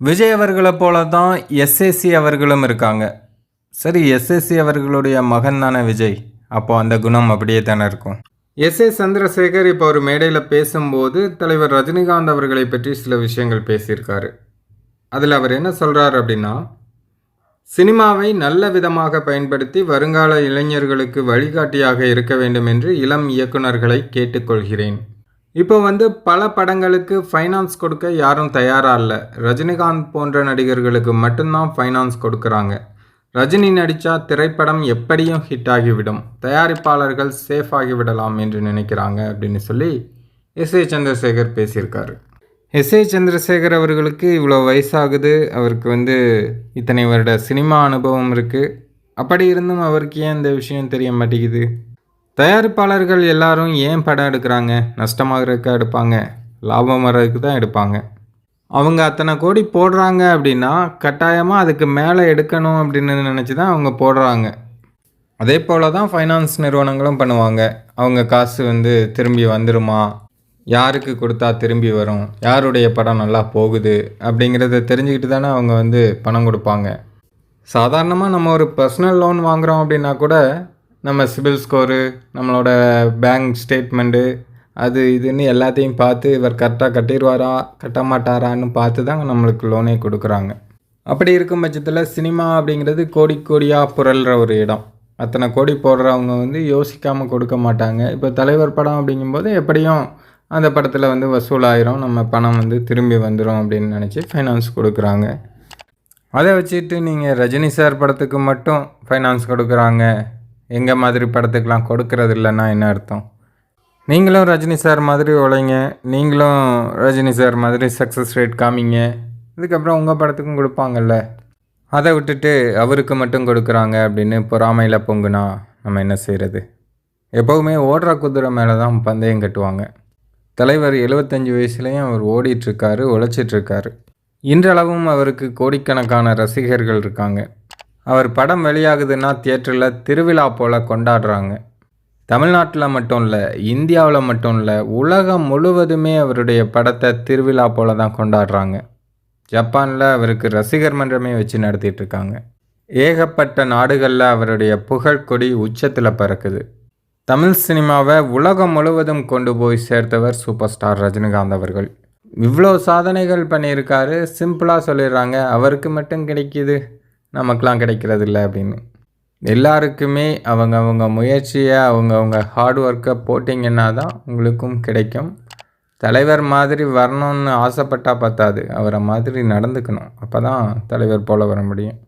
விஜய் அவர்களை போல தான் எஸ்எஸ்சி அவர்களும் இருக்காங்க. சரி எஸ்எஸ்சி அவர்களுடைய மகன் தானே விஜய்? அப்போ அந்த குணம் அப்படியே தானே இருக்கும். எஸ் ஏ சந்திரசேகர் இப்போ ஒரு மேடையில் பேசும்போது தலைவர் ரஜினிகாந்த் அவர்களை பற்றி சில விஷயங்கள் பேசியிருக்காரு. அதில் அவர் என்ன சொல்கிறார் அப்படின்னா சினிமாவை நல்ல விதமாக பயன்படுத்தி வருங்கால இளைஞர்களுக்கு வழிகாட்டியாக இருக்க வேண்டும் என்று இளம் இயக்குனர்களை கேட்டுக்கொள்கிறேன். இப்போ வந்து பல படங்களுக்கு ஃபைனான்ஸ் கொடுக்க யாரும் தயாராக இல்லை. ரஜினிகாந்த் போன்ற நடிகர்களுக்கு மட்டும்தான் ஃபைனான்ஸ் கொடுக்குறாங்க. ரஜினி நடித்தா திரைப்படம் எப்படியும் ஹிட் ஆகிவிடும். தயாரிப்பாளர்கள் சேஃப் ஆகிவிடலாம் என்று நினைக்கிறாங்க அப்படின்னு சொல்லி எஸ் ஏ சந்திரசேகர் பேசியிருக்காரு. எஸ் ஏ சந்திரசேகர் அவர்களுக்கு இவ்வளோ வயசாகுது. அவருக்கு வந்து இத்தனை வருட சினிமா அனுபவம் இருக்குது அப்படி இருந்தும் அவருக்கு ஏன் இந்த விஷயம் தெரிய மாட்டேங்குது? தயாரிப்பாளர்கள் எல்லாரும் ஏன் படம் எடுக்கிறாங்க? நஷ்டமாகறதுக்கா எடுப்பாங்க? லாபம் வர்றதுக்கு தான் எடுப்பாங்க. அவங்க அத்தனை கோடி போடுறாங்க அப்படின்னா கட்டாயமாக அதுக்கு மேலே எடுக்கணும் அப்படின்னு நினச்சி தான் அவங்க போடுறாங்க. அதே போல் தான் ஃபைனான்ஸ் நிறுவனங்களும் பண்ணுவாங்க. அவங்க காசு வந்து திரும்பி வந்துருமா? யாருக்கு கொடுத்தா திரும்பி வரும்? யாருடைய படம் நல்லா போகுது? அப்படிங்கிறத தெரிஞ்சுக்கிட்டு தானே அவங்க வந்து பணம் கொடுப்பாங்க. சாதாரணமாக நம்ம ஒரு பர்சனல் லோன் வாங்குகிறோம் அப்படின்னா கூட நம்ம சிபில் ஸ்கோரு நம்மளோட பேங்க் ஸ்டேட்மெண்ட்டு அது இதுன்னு எல்லாத்தையும் பார்த்து இவர் கரெக்டாக கட்டிடுவாரா கட்ட மாட்டாரான்னு பார்த்து தான் நம்மளுக்கு லோனே கொடுக்குறாங்க. அப்படி இருக்கும் பட்சத்தில் சினிமா அப்படிங்கிறது கோடி கோடியாக புரள்கிற ஒரு இடம். அத்தனை கோடி போடுறவங்க வந்து யோசிக்காமல் கொடுக்க மாட்டாங்க. இப்போ தலைவர் படம் அப்படிங்கும்போது எப்படியும் அந்த படத்தில் வந்து வசூலாயிரும். நம்ம பணம் வந்து திரும்பி வந்துடும் அப்படின்னு நினச்சி ஃபைனான்ஸ் கொடுக்குறாங்க. அதை வச்சுட்டு நீங்கள் ரஜினி சார் படத்துக்கு மட்டும் ஃபைனான்ஸ் கொடுக்குறாங்க. எங்கள் மாதிரி படத்துக்கெலாம் கொடுக்கறது இல்லைன்னா என்ன அர்த்தம்? நீங்களும் ரஜினி சார் மாதிரி உழைங்க. நீங்களும் ரஜினி சார் மாதிரி சக்ஸஸ் ரேட் காமிங்க. இதுக்கப்புறம் உங்கள் படத்துக்கும் கொடுப்பாங்கல்ல. அதை விட்டுட்டு அவருக்கு மட்டும் கொடுக்குறாங்க அப்படின்னு பொறாமையில் பொங்குனா நம்ம என்ன செய்கிறது எப்போவுமே ஓடுற குதிரை மேலே தான் பந்தயம் கட்டுவாங்க. தலைவர் எழுபத்தஞ்சு வயசுலேயும் அவர் ஓடிட்டுருக்காரு உழைச்சிட்ருக்காரு இன்றளவும் அவருக்கு கோடிக்கணக்கான ரசிகர்கள் இருக்காங்க. அவர் படம் வெளியாகுதுன்னா தியேட்டரில் திருவிழா போல் கொண்டாடுறாங்க. தமிழ்நாட்டில் மட்டும் இல்லை இந்தியாவில் மட்டும் இல்லை உலகம் முழுவதுமே அவருடைய படத்தை திருவிழா போல் தான் கொண்டாடுறாங்க. ஜப்பானில் அவருக்கு ரசிகர் மன்றமே வச்சு நடத்திட்டுருக்காங்க ஏகப்பட்ட நாடுகளில் அவருடைய புகழ்கொடி உச்சத்தில் பறக்குது. தமிழ் சினிமாவை உலகம் முழுவதும் கொண்டு போய் சேர்த்தவர் சூப்பர் ஸ்டார் ரஜினிகாந்த் அவர்கள். இவ்வளோ சாதனைகள் பண்ணியிருக்காரு சிம்பிளாக சொல்லிடுறாங்க அவருக்கு மட்டும் கிடைக்கிது. நமக்கெலாம் கிடைக்கிறதில்ல அப்படின்னு. எல்லாருக்குமே அவங்க அவங்க முயற்சியை அவங்க அவங்க ஹார்ட் ஒர்க்கை போட்டிங்கன்னா தான் உங்களுக்கும் கிடைக்கும். தலைவர் மாதிரி வரணும்னு ஆசைப்பட்டால் பத்தாது. அவரை மாதிரி நடந்துக்கணும். அப்போ தான் தலைவர் போல் வர முடியும்.